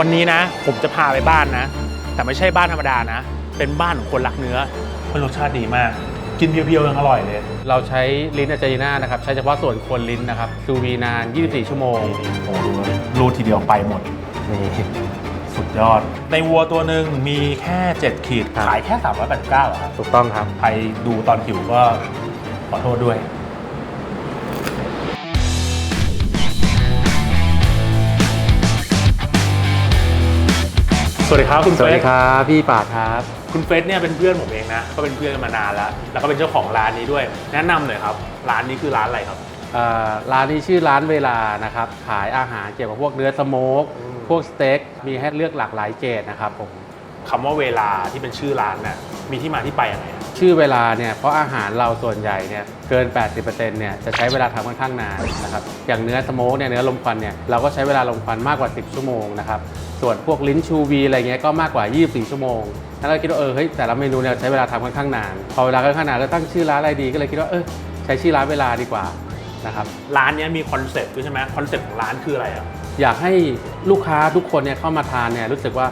วันนี้นะ ผมจะพาไปบ้านนะ แต่ไม่ใช่บ้านธรรมดานะ เป็นบ้านของคนรักเนื้อมันรสชาติดีมาก กินเพียวๆยังอร่อยเลย เราใช้ลิ้นอาจารีน่านะครับ ใช้เฉพาะส่วนโคนลิ้นนะครับซูวีนาน 24 ชั่วโมงโอ้โหรูดทีเดียวไปหมดนี่สุดยอด ในวัวตัวหนึ่งมีแค่ 7 ขีดครับขายแค่ 389เหรอครับถูกต้องครับ ใครดูตอนหิวก็ขอโทษด้วย สวัสดีครับคุณสวัสดีเฟสครับพี่ปาดครับคุณเฟสเนี่ยเป็นเพื่อนผมเองนะ ก็เป็นเพื่อนกันมานานแล้ว แล้วก็เป็นเจ้าของร้านนี้ด้วย แนะนำหน่อยครับ ร้านนี้คือร้านอะไรครับ เอ่อร้านนี้ชื่อร้านเวลานะครับขายอาหารเกี่ยวกับพวกเนื้อสโมกอืมพวกสเต็กมีให้เลือกหลากหลายเกรดนะครับผม คำว่าเวลาที่เป็นชื่อร้านน่ะมีที่มาที่ไปยังไงอะชื่อเวลาเนี่ยเพราะอาหารเราส่วนใหญ่เนี่ยเกิน 80%เนี่ยจะใช้เวลาทำค่อนข้างนานนะครับอย่างเนื้อสโมกเนี่ยเนื้อลมควันเนี่ยเราก็ใช้เวลาลมควันมากกว่า 10 ชั่วโมงนะครับส่วนพวกลิ้นชูวีอะไรเงี้ยก็มากกว่า 24 ชั่วโมงแล้วเราคิดว่าเออเฮ้ยแต่ละเมนูเนี่ยใช้เวลาทำค่อนข้างนานพอเวลาค่อนข้างนานแล้วตั้งชื่อร้านอะไรดีก็เลยคิดว่าเออใช้ชื่อร้านเวลาดีกว่านะครับร้านเนี้ยมีคอนเซ็ปต์ด้วยใช่ไหมคอนเซ็ปต์ของร้านคืออะไรอะอยากให้ลูกค้าทุกคนเนี่ยเข้ามาทานเนี่ยรู้สึกว่า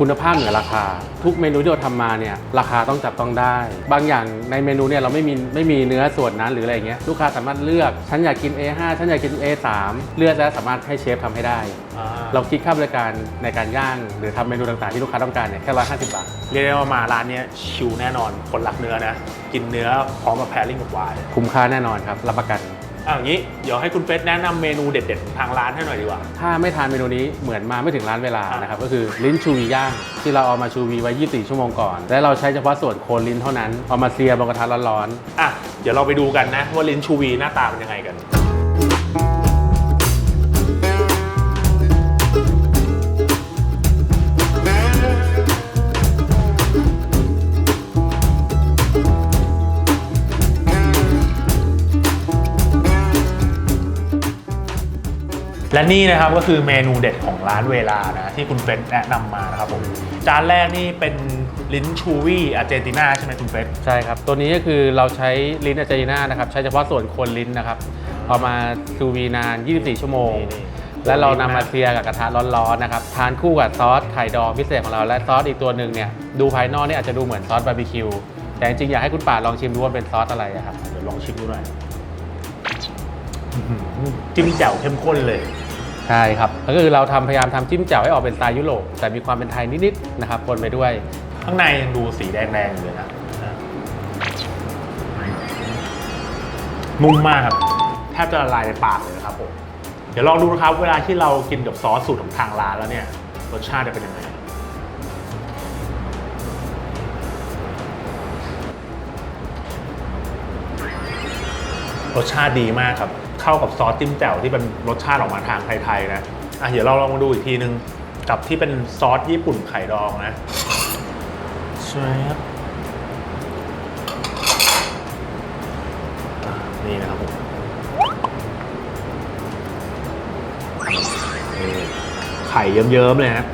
คุณภาพเหนือราคา ทุกเมนูที่เราทำมาเนี่ยราคาต้องจับต้องได้ บางอย่างในเมนูเนี่ยเราไม่มีไม่มีเนื้อส่วนนั้นหรืออะไรอย่างเงี้ยลูกค้าสามารถเลือกฉันอยากกิน A5 ฉันอยากกิน A3 เลือกแล้วสามารถให้เชฟทำให้ได้เราคิดค่าบริการในการย่างหรือทำเมนูต่างๆที่ลูกค้าต้องการเนี่ยแค่ร้อยห้าสิบบาท เรียกได้ว่ามาร้านเนี้ยชิลแน่นอนคนรักเนื้อนะ กินเนื้อพร้อมกับแพรลิ่งกับไวน์ คุ้มค่าแน่นอนครับ รับประกัน อะอย่างนี้เดี๋ยวให้คุณเฟสแนะนำเมนูเด็ดๆของทางร้านให้หน่อยดีกว่า ถ้าไม่ทานเมนูนี้เหมือนมาไม่ถึงร้านเวลานะครับก็คือลิ้นชูวีย่างที่เราเอามาชูวีไว้ 24 ชั่วโมงก่อน และเราใช้เฉพาะส่วนโคนลิ้นเท่านั้นเอามาเซียบนกระทะร้อนอะเดี๋ยวเราไปดูกันนะว่าลิ้นชูวีหน้าตาเป็นยังไงกัน และนี่นะครับก็คือเมนูเด็ดของร้านเวลานะที่คุณเฟสแนะนำมานะครับผมจานแรกนี่เป็นลิ้นชูวี่อาร์เจนตินาใช่ไหมคุณเฟสๆใช่ครับ ตัวนี้ก็คือเราใช้ลิ้นอาจารีน่านะครับ ใช้เฉพาะส่วนโคนลิ้นนะครับเอามาชูวีนาน 24 ชั่วโมงนี่และเรานำมาเซียกับกระทะร้อนๆนะครับ ทานคู่กับซอสไข่ดองพิเศษของเรา และซอสอีกตัวหนึ่งเนี่ย ดูภายนอกเนี่ยอาจจะดูเหมือนซอสบาร์บีคิว แต่จริงๆอยากให้คุณป่าดลองชิมดูว่าเป็นซอสอะไรอะครับ เดี๋ยวลองชิมดูหน่อยอื้อหือ จิ้มแจ่วเข้มข้นเลย ใช่ครับก็คือเราทำพยายามทำจิ้มแจ่วให้ออกเป็นสไตล์ยุโรปแต่มีความเป็นไทยนิดๆนะครับปนไปด้วย ข้างในยังดูสีแดงๆอยู่เลยนะนุ่มมากครับแทบจะละลายในปากเลยนะครับผมเดี๋ยวลองดูนะครับ เวลาที่เรากินกับซอสสูตรของทางร้านแล้วเนี่ยรสชาติจะเป็นยังไงรสชาติดีมากครับ เข้ากับซอสจิ้มแจ่วที่เป็นรสชาติออกมาทางไทยๆนะอะเดี๋ยวเราลองมาดูอีกทีนึงกับที่เป็นซอสญี่ปุ่นไข่ดองนะใช่ครับอะนี่นะครับผมนี่ไข่เยิ้มๆเลยฮะ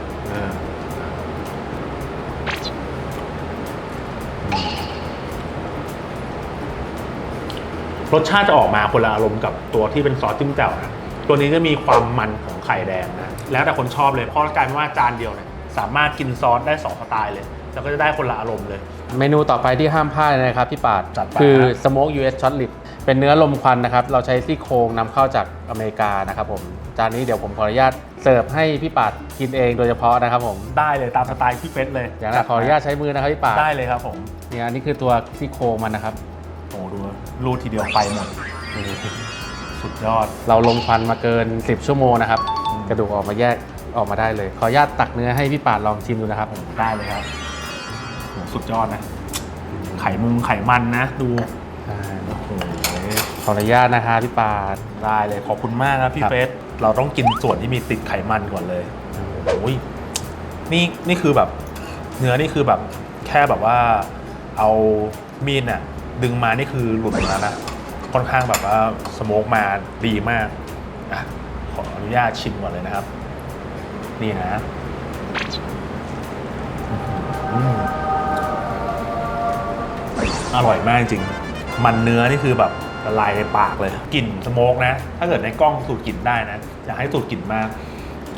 รสชาติจะออกมาคนละอารมณ์กับตัวที่เป็นซอสจิ้มแจ่วนะตัวนี้จะมีความมันของไข่แดงนะแล้วแต่คนชอบเลยเพราะกลายเป็นว่าจานเดียวเนี่ยสามารถกินซอสได้สองสไตล์เลย แล้วก็จะได้คนละอารมณ์เลย เมนูต่อไปที่ห้ามพลาดเลยนะครับพี่ปาดจัดไปคือฮะ smoke US short rib เป็นเนื้อลมควันนะครับ เราใช้ซี่โครงนำเข้าจากอเมริกานะครับผมจานนี้เดี๋ยวผมขออนุญาตเสิร์ฟให้พี่ปาดกินเองโดยเฉพาะนะครับผมได้เลยตามสไตล์พี่เฟสเลยอย่างนั้นขออนุญาตใช้มือนะครับพี่ปาดได้เลยครับผมเนี่ยอันนี้คือตัวซี่โครงมันนะครับโอ้ดู รูดทีเดียวไปหมดสุดยอด เราลมควันมาเกิน 10 ชั่วโมงนะครับ อืม กระดูกออกมาแยกออกมาได้เลย ขออนุญาตตักเนื้อให้พี่ปาดลองชิมดูนะครับ ได้เลยครับโหสุดยอดนะ ไข่มุงไขมันนะ ดูอ่าโอ้โหขออนุญาตนะคะพี่ปาด ได้เลยขอบคุณมากครับพี่ครับ เฟสเราต้องกินส่วนที่มีติดไขมันก่อนเลยโอ้ยนี่นี่คือแบบ เนื้อนี่คือแบบ แค่แบบว่า เอามีดน่ะ ดึงมานี่คือหลุดหมดแล้วนะค่อนข้างแบบว่าสโมกมาดีมากอะขออนุญาตชิมก่อนเลยนะครับ นี่นะอร่อยมากจริง มันเนื้อนี่คือแบบละลายในปากเลยกลิ่นสโมกนะ ถ้าเกิดในกล้องสูดกลิ่นได้นะอยากให้สูดกลิ่นมาก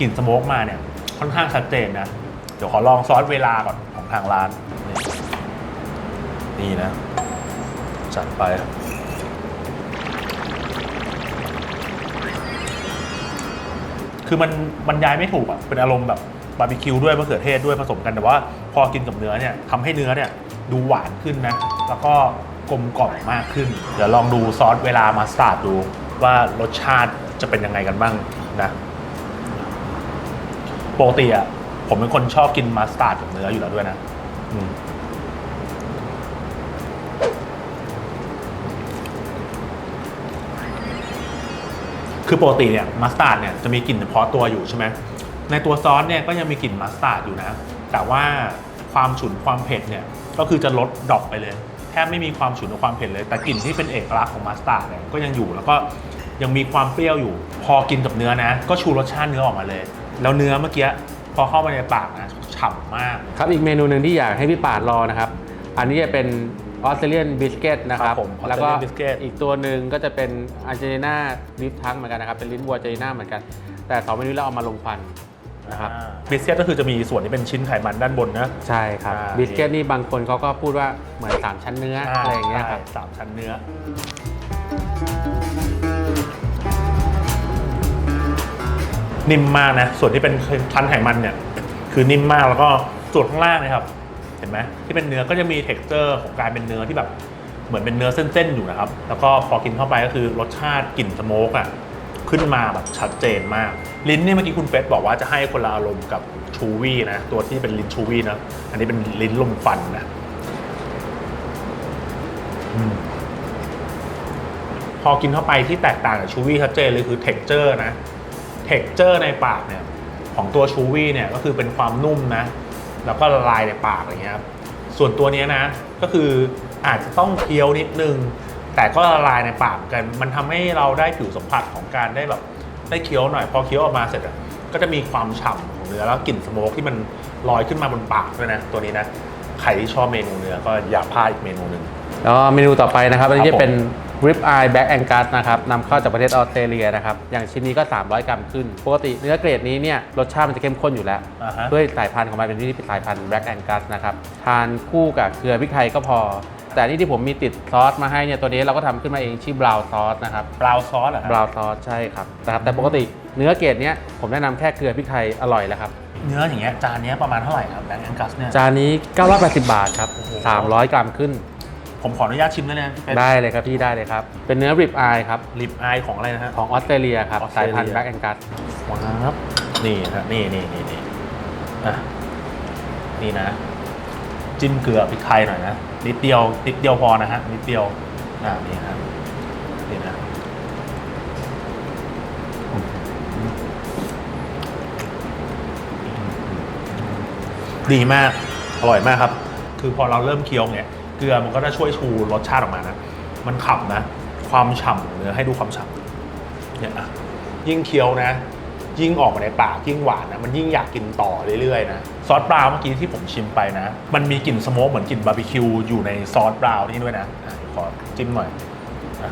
กลิ่นสโมกมาเนี่ย ค่อนข้างชัดเจนนะ เดี๋ยวขอลองซอสเวลาก่อนของทางร้าน นี่นะ จัดไปคือมันบรรยายไม่ถูกอะ เป็นอารมณ์แบบบาร์บีคิวด้วยมะเขือเทศด้วยผสมกันแต่ว่า พอกินกับเนื้อเนี่ยทำให้เนื้อเนี่ยดูหวานขึ้นนะ แล้วก็กลมกล่อมมากขึ้น เดี๋ยวลองดูซอสเวลามาสตาร์ดดูว่ารสชาติจะเป็นยังไงกันบ้างนะปกติอะผมเป็นคนชอบกินมาสตาร์ดกับเนื้ออยู่แล้วด้วยนะ คือปกติเนี่ยมัสตาร์ดเนี่ยจะมีกลิ่นเฉพาะตัวอยู่ใช่ไหมในตัวซอสเนี่ยก็ยังมีกลิ่นมัสตาร์ดอยู่นะ แต่ว่าความฉุนความเผ็ดเนี่ยก็คือจะลดดรอปไปเลยแทบไม่มีความฉุนหรือความเผ็ดเลย แต่กลิ่นที่เป็นเอกลักษณ์ของมัสตาร์ดเนี่ยก็ยังอยู่แล้วก็ยังมีความเปรี้ยวอยู่ พอกินกับเนื้อนะ ก็ชูรสชาติเนื้อออกมาเลย แล้วเนื้อเมื่อกี้พอเข้าไปในปากนะฉ่ำมาก ครับอีกเมนูหนึ่งที่อยากให้พี่ปาดรอนะครับ อันนี้จะเป็น ออสเตรเลียนบิสเกตนะครับ ครับผมแล้วก็ Australian biscuit อีกตัวหนึ่งก็จะเป็นอาร์เจนตินาลิฟทังเหมือนกันนะครับ เป็นลิ้นวัวอาร์เจนตินาเหมือนกัน แต่สองเมนูเราเอามาลงควันนะครับ บิสเกตก็คือจะมีส่วนที่เป็นชิ้นไขมันด้านบนนะ ใช่ครับ อ่า บิสเกตนี่บางคนเขาก็พูดว่าเหมือนสามชั้นเนื้ออะไรอย่างเงี้ยครับ ใช่สามชั้นเนื้อ นิ่มมากนะ ส่วนที่เป็นชั้นไขมันเนี่ย คือนิ่มมากแล้วก็ส่วนข้างล่างเนะครับเห็นไหมที่เป็นเนื้อก็จะมีเท็กเจอร์ของการเป็นเนื้อที่แบบเหมือนเป็นเนื้อเส้นๆอยู่นะครับ แล้วก็พอกินเข้าไปก็คือรสชาติกลิ่นสโมกอะขึ้นมาแบบชัดเจนมาก ลิ้นเนี่ยเมื่อกี้คุณเฟสบอกว่าจะให้คนละอารมณ์กับชูวี่นะ ตัวที่เป็นลิ้นชูวี่นะ อันนี้เป็นลิ้นลมฟันนะอพอกินเข้าไปที่แตกต่างจากชูวี่ชัดเจนเลยคือเท็กเจอร์นะเท็กเจอร์ในปากเนี่ย ของตัวชูวี่เนี่ยก็คือเป็นความนุ่มนะ แล้วก็ละลายในปากอะไรเงี้ยครับส่วนตัวเนี้ยนะ ก็คืออาจจะต้องเคี้ยวนิดนึง แต่ก็ละลายในปากกัน มันทำให้เราได้ผิวสัมผัสของการได้แบบได้เคี้ยวหน่อย พอเคี้ยวออกมาเสร็จอะก็จะมีความฉ่ำของเนื้อแล้วกลิ่นสโมกที่มันลอยขึ้นมาบนปากด้วยนะตัวนี้นะใครที่ชอบเมนูเนื้อก็อย่าพลาดอีกเมนูหนึ่ง แล้วเมนูต่อไปนะครับอันนี้ครับจะเป็น rib eye black angus นะครับนำเข้าจากประเทศออสเตรเลียนะครับ อย่างชิ้นนี้ก็ 300 กรัมขึ้น ปกติเนื้อเกรดนี้เนี่ยรสชาติมันจะเข้มข้นอยู่แล้ว อ่าฮะ ด้วยสายพันธุ์ของมันเป็นที่เป็นสายพันธุ์ black angus นะครับ ทานคู่กับเกลือพริกไทยก็พอ แต่นี่ที่ผมมีติดซอสมาให้เนี่ย ตัวนี้เราก็ทำขึ้นมาเองชื่อบราวซอสนะครับ บราวน์ซอสเหรอครับบราวซอสใช่ครับนะครับ แต่ปกติเนื้อเกรดเนี้ยผมแนะนำแค่เกลือพริกไทยอร่อยแล้วครับ เนื้ออย่างเงี้ยจานเนี้ยประมาณเท่าไหร่ครับแบงก์แองกัสเนี่ย จานนี้ 980 บาทครับโอ้โห300 กรัมขึ้น ผมขออนุญาตชิมได้เลยนะพี่เป็นได้เลยครับพี่ได้เลยครับ เป็นเนื้อ rib eye ครับลิปอายของอะไรนะฮะ ของออสเตรเลียครับ ออสเตรสายเลีย พันธุ์แบล็กแองกัสว้าวนี่ฮะนี่นี่นี่นี่อะนี่นะ จิ้มเกลือพริกไทยหน่อยนะนิดเดียวนิดเดียวพอนะฮะนิดเดียวอ่านี่ฮะนี่นะดีมากอร่อยมากครับ คือพอเราเริ่มเคี้ยวเนี่ย เกลือมันก็จะช่วยชูรสชาติออกมานะ มันขับนะ ความฉ่ำของเนื้อให้ดูความฉ่ำเนี่ยอะยิ่งเคี้ยวนะ ยิ่งออกมาในปากยิ่งหวานนะมันยิ่งอยากกินต่อเรื่อยๆนะซอสบราวน์เมื่อกี้ที่ผมชิมไปนะ มันมีกลิ่นสโมกเหมือนกลิ่นบาร์บีคิวอยู่ในซอสบราวน์นี่ด้วยนะอะขอจิ้มหน่อยอะ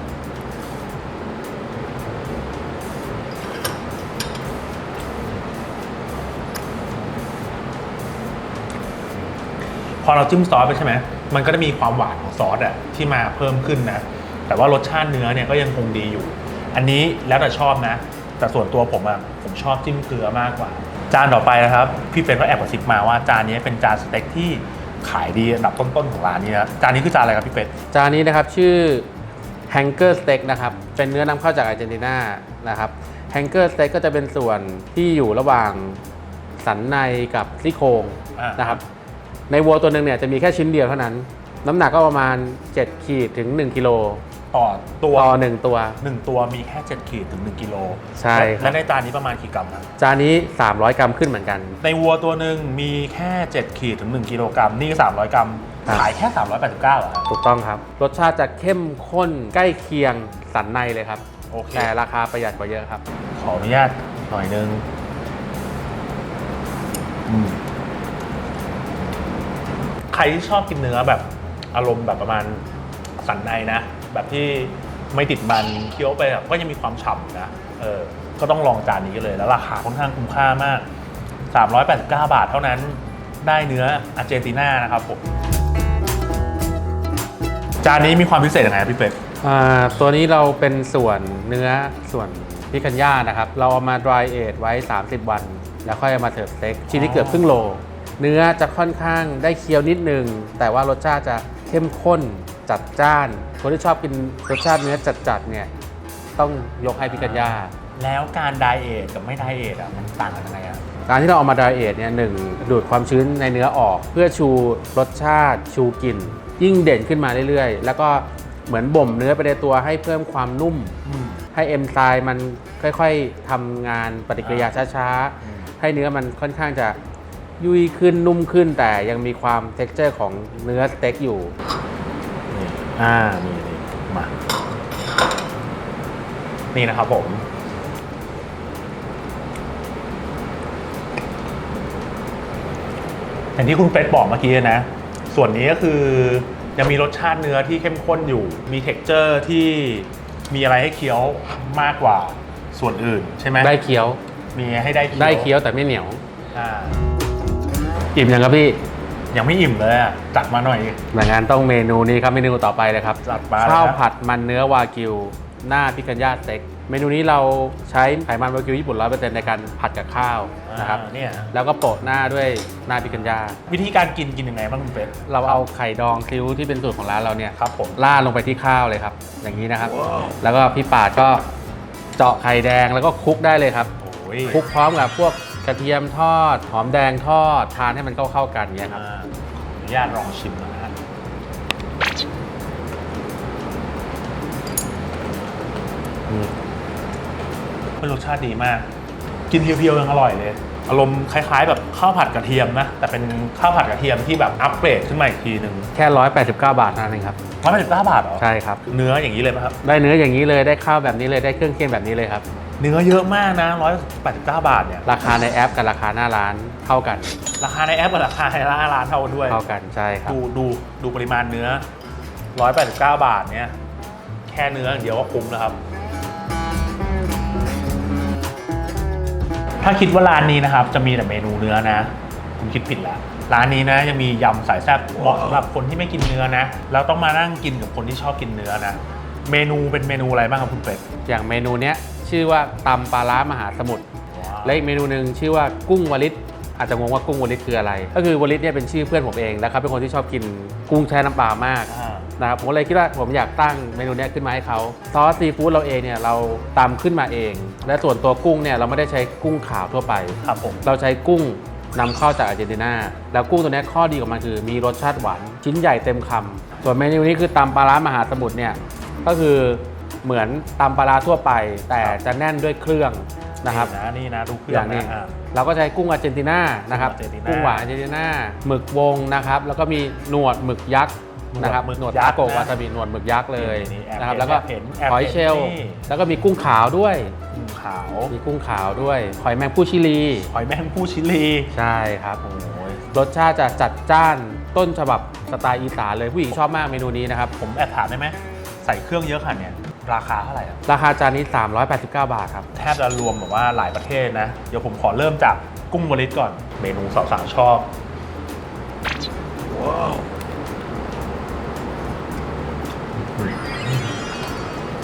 พอเราจิ้มซอสไปใช่ไหม มันก็จะมีความหวานของซอสอะที่มาเพิ่มขึ้นนะ แต่ว่ารสชาติเนื้อเนี่ยก็ยังคงดีอยู่ อันนี้แล้วแต่ชอบนะ แต่ส่วนตัวผมอะผมชอบจิ้มเกลือมากกว่า จานต่อไปนะครับพี่เฟรนก็แอบกระซิบมาว่าจานนี้เป็นจานสเต็กที่ขายดีอันดับต้นๆของร้านนี้นะจานนี้คือจานอะไรครับพี่เฟรนจานนี้นะครับชื่อ Hanger Steak นะครับเป็นเนื้อนำเข้าจากอาร์เจนตินานะครับ Hanger Steak ก็จะเป็นส่วนที่อยู่ระหว่างสันในกับซี่โครงอ่านนะครับ ในวัวตัวหนึ่งเนี่ยจะมีแค่ชิ้นเดียวเท่านั้น น้ำหนักก็ประมาณ 7 ขีดถึง 1 กิโลต่อตัวต่อ1ตัวหนึ่งตัวมีแค่ 7 ขีดถึง 1 กิโลใช่ครับ และในจานนี้ประมาณกี่กรัมครับจานนี้ 300 กรัมขึ้นเหมือนกัน ในวัวตัวหนึ่งมีแค่ 7 ขีดถึง 1 กิโลกรัมนี่ 300 กรัม ครับ ขายแค่ 389เหรอครับถูกต้องครับ รสชาติจะเข้มข้นใกล้เคียงสันในเลยครับ โอเค แต่ราคาประหยัดกว่าเยอะครับ ขออนุญาตหน่อยนึงอืม ใครที่ชอบกินเนื้อแบบอารมณ์แบบประมาณสันในนะ แบบที่ไม่ติดมันเคี้ยวไปแบบก็ยังมีความฉ่ำนะเออก็ต้องลองจานนี้กันเลยแล้วราคาค่อนข้างคุ้มค่ามาก 389 บาทเท่านั้นได้เนื้ออาร์เจนตินานะครับผมจานนี้มีความพิเศษยังไงครับพี่เป็ดอ่าตัวนี้เราเป็นส่วนเนื้อส่วนพิคันย่านะครับ เราเอามา dry age ไว้ 30 วัน แล้วค่อยเอามาเสิร์ฟสเต็กชิ้นนี้เกือบครึ่งโล เนื้อจะค่อนข้างได้เคี้ยวนิดนึง แต่ว่ารสชาติจะเข้มข้นจัดจ้าน คนที่ชอบกินรสชาติเนื้อจัดๆเนี่ยต้องยกให้พิคันย่าแล้วการไดเอทกับไม่ไดเอทอะมันต่างกันยังไงอะการที่เราเอามา dry age เนี่ยหนึ่งดูดความชื้นในเนื้อออก เพื่อชูรสชาติ ชูกลิ่นยิ่งเด่นขึ้นมาเรื่อยๆ แล้วก็เหมือนบ่มเนื้อไปในตัวให้เพิ่มความนุ่ม ให้เอนไซม์มันค่อยๆทำงานปฏิกิริยาช้าอืมๆให้เนื้อมันค่อนข้างจะ ยุ่ยขึ้นนุ่มขึ้นแต่ยังมีความเท็กเจอร์ของเนื้อสเต็กอยู่นี่อ่านี่นี่มา นี่นะครับผม อย่างที่คุณเป็ดบอกเมื่อกี้นะ ส่วนนี้ก็คือยังมีรสชาติเนื้อที่เข้มข้นอยู่ มีเท็กเจอร์ที่มีอะไรให้เคี้ยวมากกว่าส่วนอื่นใช่ไหมได้เคี้ยว มีให้ได้เคี้ยว ได้เคี้ยวแต่ไม่เหนียว อ่า อิ่มยังครับพี่ยังไม่อิ่มเลยอะจัดมาหน่อย หลังงานต้องเมนูนี้ครับเมนูต่อไปเลยครับจัดมาเลยข้าวครับ ผัดมันเนื้อวากิว หน้าพิคันย่าสเต็ก เมนูนี้เราใช้ไขมันวากิวญี่ปุ่น100%ในการผัดกับข้าวนะครับ อ่าเนี่ยแล้วก็โปะหน้าด้วยหน้าพิคันย่าวิธีการกินกินยังไงบ้างคุณเป็ดเราเอาไข่ดองซิ้วที่เป็นสูตรของร้านเราเนี่ยครับผมราดลงไปที่ข้าวเลยครับ อย่างนี้นะครับแล้วก็พี่ปาดก็เจาะไข่แดงแล้วก็คลุกได้เลยครับ โอ้ยคลุกพร้อมกับพวก กระเทียมทอด หอมแดงทอด ทานให้มันเข้าเข้าๆกันอย่างเงี้ยครับ อ่าขออนุญาตลองชิมหน่อยนะฮะอืมเป็นรสชาติดีมาก กินเพียวๆยังอร่อยเลย อารมณ์คล้ายๆ แบบข้าวผัดกระเทียมนะ แต่เป็นข้าวผัดกระเทียมที่แบบอัปเกรดขึ้นมาอีกทีหนึ่งแค่ 189 บาทเท่านั้นเองครับ ร้อยแปดสิบเก้าบาทเหรอใช่ครับ เนื้ออย่างนี้เลยไหมครับ ได้เนื้ออย่างนี้เลยได้ข้าวแบบนี้เลยได้เครื่องเคียงแบบนี้เลยครับ เนื้อเยอะมากนะร้อยแปดสิบเก้าบาทเนี่ย ราคาในแอปกับราคาหน้าร้านเท่ากัน ราคาในแอปกับราคาในร้านร้านเท่ากันด้วย เท่ากันใช่ครับ ดูดูดูปริมาณเนื้อ 189 บาทเนี่ยแค่เนื้ออย่างเดียวก็คุ้มแล้วครับ ถ้าคิดว่าร้านนี้นะครับ จะมีแต่เมนูเนื้อนะคุณคิดผิดแล้วร้านนี้นะยังมียำสายแซ่บเหมาะสำหรับคนที่ไม่กินเนื้อนะแล้วต้องมานั่งกินกับคนที่ชอบกินเนื้อนะ เมนูเป็นเมนูอะไรบ้างครับคุณเป็ดอย่างเมนูเนี้ย ชื่อว่าตำปลาร้ามหาสมุทรและอีกเมนูหนึ่งชื่อว่ากุ้งวลิตอาจจะงงว่ากุ้งวลิตคืออะไร ก็คือวลิตเนี่ยเป็นชื่อเพื่อนผมเองแล้วเขาเป็นคนที่ชอบกินกุ้งแช่น้ำปลามากอ่านะครับผมก็เลยคิดว่าผมอยากตั้งเมนูเนี้ยขึ้นมาให้เขาซอสซีฟู้ดเราเองเนี่ยเราตำขึ้นมาเอง และส่วนตัวกุ้งเนี่ยเราไม่ได้ใช้กุ้งขาวทั่วไปครับผมเราใช้กุ้งนำเข้าจากอาร์เจนตินาแล้วกุ้งตัวเนี้ยข้อดีของมันคือ มีรสชาติหวานชิ้นใหญ่เต็มคำส่วนเมนูนี้คือตำปลาร้ามหาสมุทรเนี่ยก็คือ เหมือนตำปลาร้าทั่วไป แต่จะแน่นด้วยเครื่องนะครับนี่นะนี่นะดูเครื่อองย่างนี้นะอ่าเราก็ใช้กุ้งอาร์เจนตินานะครับกุ้งอาร์เจนตินากุ้งหวานอาร์เจนตินาหมึกวงนะครับ แล้วก็มีหนวดหมึกยักษ์นะครับหนวดหมึกหนวดยัทากษ์โกะนะวาซาบิหนวดหมึกยักษ์เลยนี่แอบนะครับ เห็นแล้วก็แอบเห็นแอบหอยเชลล์เห็นนี่ แล้วก็มีกุ้งขาวด้วย กุ้งขาวมีกุ้งขาวด้วยหอยแมงผู้ชิลี หอยแมงผู้ชิลีใช่ครับ โอ้ยรสชาติจะจัดจ้านต้นฉบับสไตล์อีสานเลยผู้หญิงชอบมากเมนูนี้นะครับ ผมแอบถามได้ไหมใส่เครื่องเยอะขนาดเนี้ย ราคาเท่าไหร่อะราคาจานนี้ 389 บาทครับ แทบจะรวมแบบว่าหลายประเทศนะ เดี๋ยวผมขอเริ่มจากกุ้งวลิตก่อน เมนูสาวๆชอบ ว้าว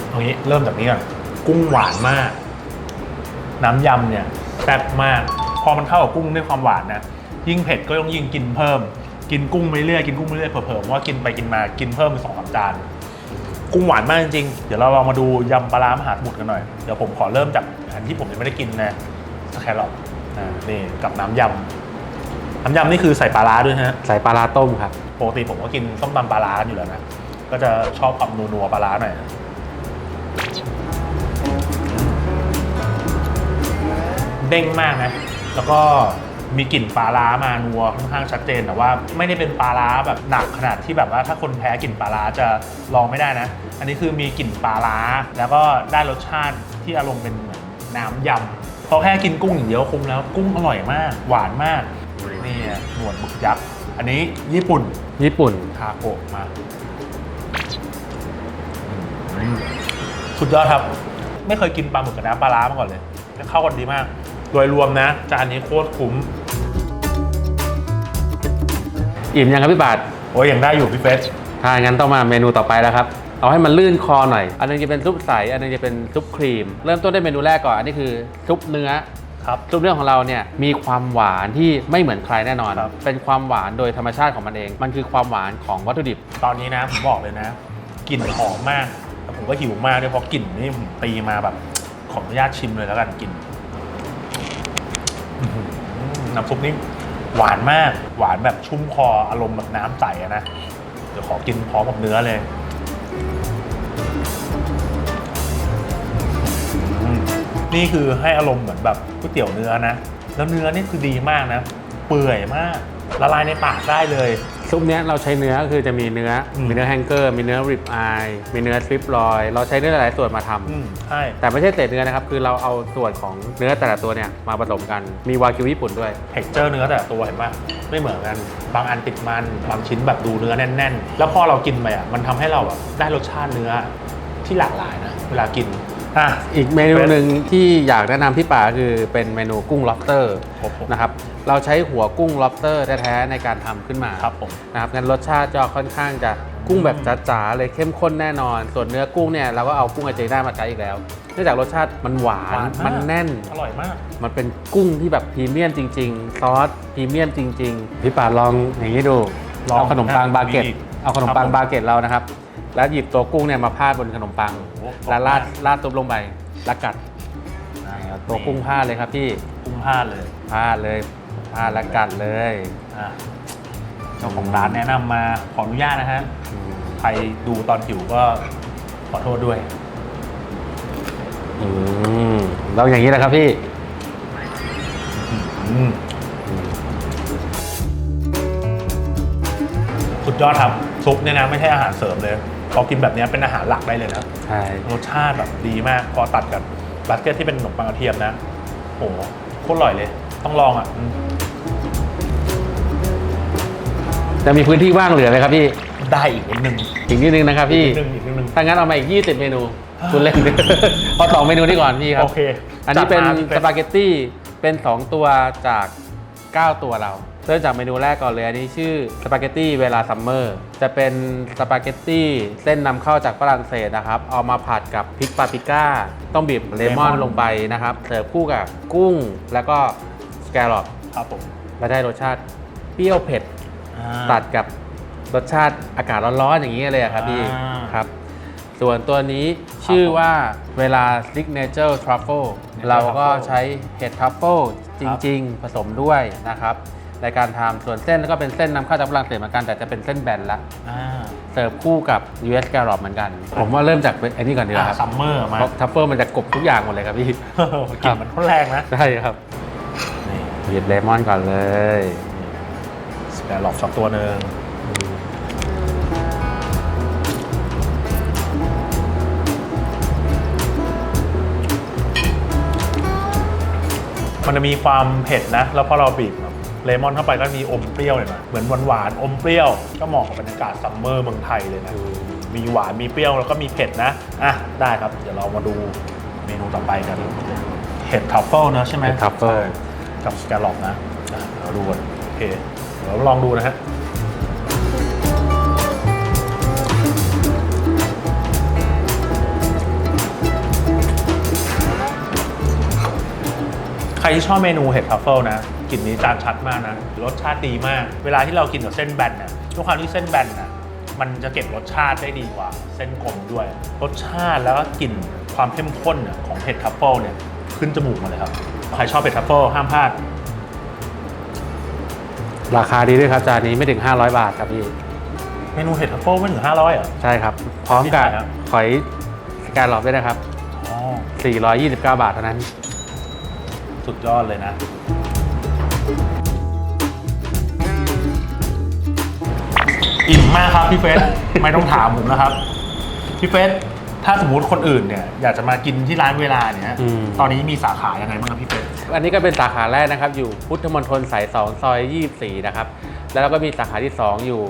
เอางี้เริ่มจากนี้ก่อน กุ้งหวานมาก น้ำยำเนี่ยแซ่บมาก พอมันเข้ากับกุ้งด้วยความหวานนะ ยิ่งเผ็ดก็ต้องยิ่งกินเพิ่ม กินกุ้งไปเรื่อย กินกุ้งไปเรื่อยเผลอๆผมว่ากินไปกินมา กินเพิ่มเป็นสองสามจาน กุ้งหวานมากจริงๆ เดี๋ยวเราลองมาดูยำปลาร้ามหาสมุทรกันหน่อย เดี๋ยวผมขอเริ่มจากอันที่ผมยังไม่ได้กินนะสแครอทอ่านี่กับน้ำยำน้ำยำนี่คือใส่ปลาร้าด้วยฮะ ใส่ปลาร้าต้มครับ ปกติผมก็กินส้มตำปลาร้ากันอยู่แล้วนะ ก็จะชอบความนัวๆปลาร้าหน่อยเด้งมากนะ แล้วก็ มีกลิ่นปลาร้ามานัวค่อนข้างชัดเจนแต่ว่าไม่ได้เป็นปลาร้าแบบหนักขนาดที่แบบว่าถ้าคนแพ้กลิ่นปลาร้าจะลองไม่ได้นะ อันนี้คือมีกลิ่นปลาร้า แล้วก็ได้รสชาติที่อารมณ์เป็นเหมือนน้ำยำเพราะแค่กินกุ้งอย่างเดียวคุ้มแล้วกุ้งอร่อยมาก หวานมากนี่อะหนวดหมึกยักษ์อันนี้ญี่ปุ่นญี่ปุ่นทาโกะมาอืมสุดยอดครับ ไม่เคยกินปลาหมึกกับน้ำปลาร้ามาก่อนเลยเข้ากันดีมาก โดยรวมนะจานนี้โคตรคุ้ม อิ่มยังครับพี่บาทโอ้ยยังได้อยู่พี่เฟสถ้างั้นต้องมาเมนูต่อไปแล้วครับ เอาให้มันลื่นคอหน่อย อันนึงจะเป็นซุปใส อันนึงจะเป็นซุปครีม เริ่มต้นด้วยเมนูแรกก่อน อันนี้คือซุปเนื้อครับซุปเนื้อของเราเนี่ยมีความหวานที่ไม่เหมือนใครแน่นอนครับเป็นความหวานโดยธรรมชาติของมันเอง มันคือความหวานของวัตถุดิบ ตอนนี้นะผมบอกเลยนะกลิ่นหอมมากแต่ผมก็หิวมากด้วยเพราะกลิ่นนี่ผมตีมาแบบ ขออนุญาตชิมเลยแล้วกันกลิ่นอื้อหือน้ำซุปนี่ หวานมาก หวานแบบชุ่มคออารมณ์แบบน้ำใสอะนะ เดี๋ยวขอกินพร้อมกับเนื้อเลยอืมนี่คือให้อารมณ์เหมือนแบบก๋วยเตี๋ยวเนื้อนะ แล้วเนื้อนี่คือดีมากนะ เปื่อยมาก ละลายในปากได้เลย ซุปเนี้ยเราใช้เนื้อก็คือจะมีเนื้ออม มีเนื้อแฮงเกอร์ มีเนื้อริบอายมีเนื้อสตริปลอย เราใช้เนื้อหลายๆส่วนมาทำอืมใช่แต่ไม่ใช่เศษเนื้อนะครับ คือเราเอาส่วนของเนื้อแต่ละตัวเนี่ยมาผสมกันมีวากิวญี่ปุ่นด้วย เท็กเจอร์เนื้อแต่ละตัวเห็นปะไม่เหมือนกัน บางอันติดมันบางชิ้นแบบดูเนื้อแน่น ๆ แล้วพอเรากินไปอะมันทำให้เราแบบได้รสชาติเนื้อที่หลากหลายนะเวลากินอะอีกเมนูหนึ่งที่อยากแนะนำพี่ป่าคือเป็นเมนูกุ้ง lobster ครับผมนะครับ เราใช้หัวกุ้ง lobster แท้ๆในการทำขึ้นมาครับผมนะครับงั้นรสชาติจะค่อนข้างจะกุ้งแบบจ๋าๆเลยเข้มข้นแน่นอน ส่วนเนื้อกุ้งเนี่ยเราก็เอากุ้งอาเจน่ามาใช้อีกแล้ว เนื่องจากรสชาติมันหวานหวานมากมันแน่น อร่อยมาก มันเป็นกุ้งที่แบบพรีเมียมจริง ๆ ซอสพรีเมียมจริง ๆ พี่ป่าลองอย่างนี้ดูลองเอาขนมปังนะบาเก็ตมีอีกเอาขนมปังครับผมบาเก็ตเรานะครับ แล้วหยิบตัวกุ้งเนี่ยมาพาดบนขนมปังโอ้โหแล้วราดขอบคุณมากราดซุปลงไป แล้วกัดได้ครับตัวกุ้งพาดเลยครับพี่ กุ้งพลาดเลยพาดเลย พาดแล้วกัดเลยอะเจ้าของร้านแนะนำมาขออนุญาตนะฮะอืมใครดูตอนหิวก็ขอโทษด้วย อืมเราอย่างนี้แหละครับพี่ อืมสุดยอดครับซุปเนี่ยนะไม่ใช่อาหารเสริมเลยพอกินแบบเนี้ยเป็นอาหารหลักได้เลยนะ ใช่ รสชาติแบบดีมาก พอตัดกับบาสเกตที่เป็นขนมปังกระเทียมนะโหโคตรอร่อยเลย ต้องลองอะอืมจะมีพื้นที่ว่างเหลือไหมครับพี่ ได้อีกนิดนึงอีกนิดนึงนะครับพี่อีกนิดนึงอีกนิดนึง ถ้างั้นเอามาอีก 20 เมนู คุณเล่น เอาสองเมนูนี้ก่อนพี่ครับ โอเค อันนี้เป็นจัดมาพี่สปาเกตตี้ เป็น 2 ตัวจาก 9 ตัวเรา เริ่มจากเมนูแรกก่อนเลย อันนี้ชื่อสปาเกตตี้เวลาซัมเมอร์ จะเป็นสปาเกตตี้เส้นนำเข้าจากฝรั่งเศสนะครับ เอามาผัดกับพริกปาปริก้า ต้องบีบเลมอนลงไปนะครับ เสิร์ฟคู่กับกุ้งแล้วก็ส แกลลอปครับผมและได้รสชาติเปรี้ยวเผ็ดอ่า ตัดกับรสชาติอากาศร้อนๆอย่างนี้เลยอะครับพี่อ่าครับ ส่วนตัวนี้ชื่อว่าเวลา Signature Truffle เราก็ใช้เห็ดทรัฟเฟิลจริง ๆ ผสมด้วยนะครับในการทำส่วนเส้นก็เป็นเส้นนำเข้าจากฝรั่งเศสเหมือนกันแต่จะเป็นเส้นแบนละ อ่าเสิร์ฟคู่กับ US g a r o p เหมือนกัน ผมว่าเริ่มจากไอ้นี่ก่อนดีกว่าครับซัมเมอร์มาเพราะทัฟเฟิลมันจะกลบทุกอย่างหมดเลยครับพี่ กลิ่นมันค่อนแรงนะ ใช่ครับ นี่บีบเลมอนก่อนเลยสแกลลอปสักตัวหนึ่งมันจะมีความเผ็ดนะ แล้วพอเราบีบแบบเลมอนเข้าไปก็มีอมเปรี้ยวเลยนะเหมือนหวานๆอมเปรี้ยว ก็เหมาะกับบรรยากาศซัมเมอร์เมืองไทยเลยนะ มีหวาน มีเปรี้ยว แล้วก็มีเผ็ดนะ อะ ได้ครับ เดี๋ยวเรามาดูเมนูต่อไปกัน เห็ดทัฟเฟิลนะใช่ไหมเห็ด truffle กับสแกลลอปนะเดี๋ยวดูก่อนโอเคเดี๋ยวลองดูนะฮะใครที่ชอบเมนูเห็ดทัฟเฟิลนะกลิ่นนี้จานชัดมากนะ รสชาติดีมาก เวลาที่เรากินกับเส้นแบนนี่ยด้วยความที่เส้นแบนน่ะมันจะเก็บรสชาติได้ดีกว่า เส้นกลมด้วย รสชาติแล้วก็กลิ่นความเข้มข้นของเห็ดทัฟเฟิลเนี่ยขึ้นจมูกมาเลยครับ ใครชอบเห็ดทัฟเฟิลห้ามพลาด ราคาดีด้วยครับจานนี้ไม่ถึง 500 บาทครับพี่เมนูเห็ดทัฟเฟิลไม่ถึง500เหรอใช่ครับ พร้อมกับครับ หอยสแกนหลอบด้วยนะครับ อ๋อ 429 บาทเท่านั้น สุดยอดเลยนะ อิ่มมากครับพี่เฟส ไม่ต้องถามผมนะครับ พี่เฟส ถ้าสมมุติคนอื่นเนี่ยอยากจะมากินที่ร้านเวลาเนี่ยอืม ตอนนี้มีสาขายังไงบ้างครับพี่เฟสอันนี้ก็เป็นสาขาแรกนะครับ อยู่พุทธมณฑลสาย2ซอย 24 นะครับ แล้วเราก็มีสาขาที่ 2 อยู่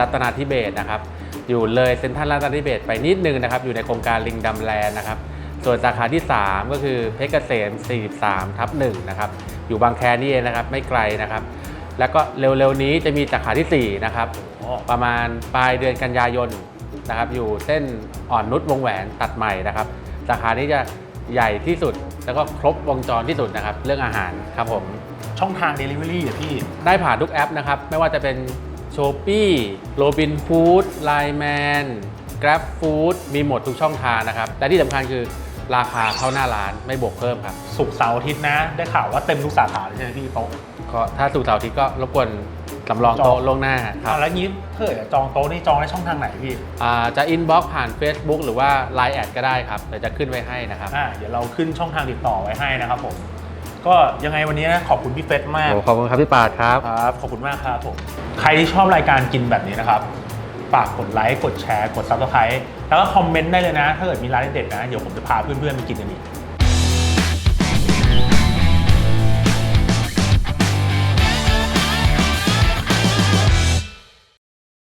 รัตนาธิเบศรนะครับ อยู่เลยเซ็นทรัลรัตนาธิเบศรไปนิดนึงนะครับ อยู่ในโครงการลิงดำแลนด์นะครับ ส่วนสาขาที่ 3 ก็คือเพชรเกษม 43 ทับ1นะครับ อยู่บางแคนี่เองนะครับ ไม่ไกลนะครับ แล้วก็เร็วๆนี้จะมีสาขาที่4 นะครับโอ้ประมาณปลายเดือนกันยายน นะครับอยู่เส้นอ่อนนุชวงแหวนตัดใหม่นะครับสาขานี้จะใหญ่ที่สุด แล้วก็ครบวงจรที่สุดนะครับ เรื่องอาหารครับผม ช่องทาง Delivery อะพี่ ได้ผ่านทุกแอปนะครับ ไม่ว่าจะเป็น s h o p e e Robin Food Line Man Grab Food มีหมดทุกช่องทางนะครับและที่สำคัญคือราคาเข้าหน้าร้านไม่บวกเพิ่มครับ สุกร์เสาร์อาทิตย์นะ ได้ข่าวว่าเต็มทุกสาขาเลยใช่ไหมพี่โต๊ะ ก็ถ้าสุกร์เสาร์อาทิตย์ก็รบกวน สำรองจองโต๊ะล่วงหน้าครัอะบแล้วงี้ถ้าเกิดจะจองโต๊ะนี่จองได้ช่องทางไหนพี่อ่าจะอินบ็อกผ่าน Facebook หรือว่า Line แอดก็ได้ครับเดี๋ยวจะขึ้นไว้ให้นะครับอ่าเดี๋ยวเราขึ้นช่องทางติดต่อไว้ให้นะครับผมก็ยังไงวันนี้นะขอบคุณพี่เฟสมากโอ้ขอบคุณครับพี่ปาดครับครับขอบคุณมากครับผมใครที่ชอบรายการกินแบบนี้นะครับฝากกดไลค์กดแชร์กด subscribe แล้วก็คอมเมนต์ได้เลยนะ ถ้าเกิดมีร้านเด็ดๆนะ เดี๋ยวผมจะพาเพื่อนๆไปกินกันอีก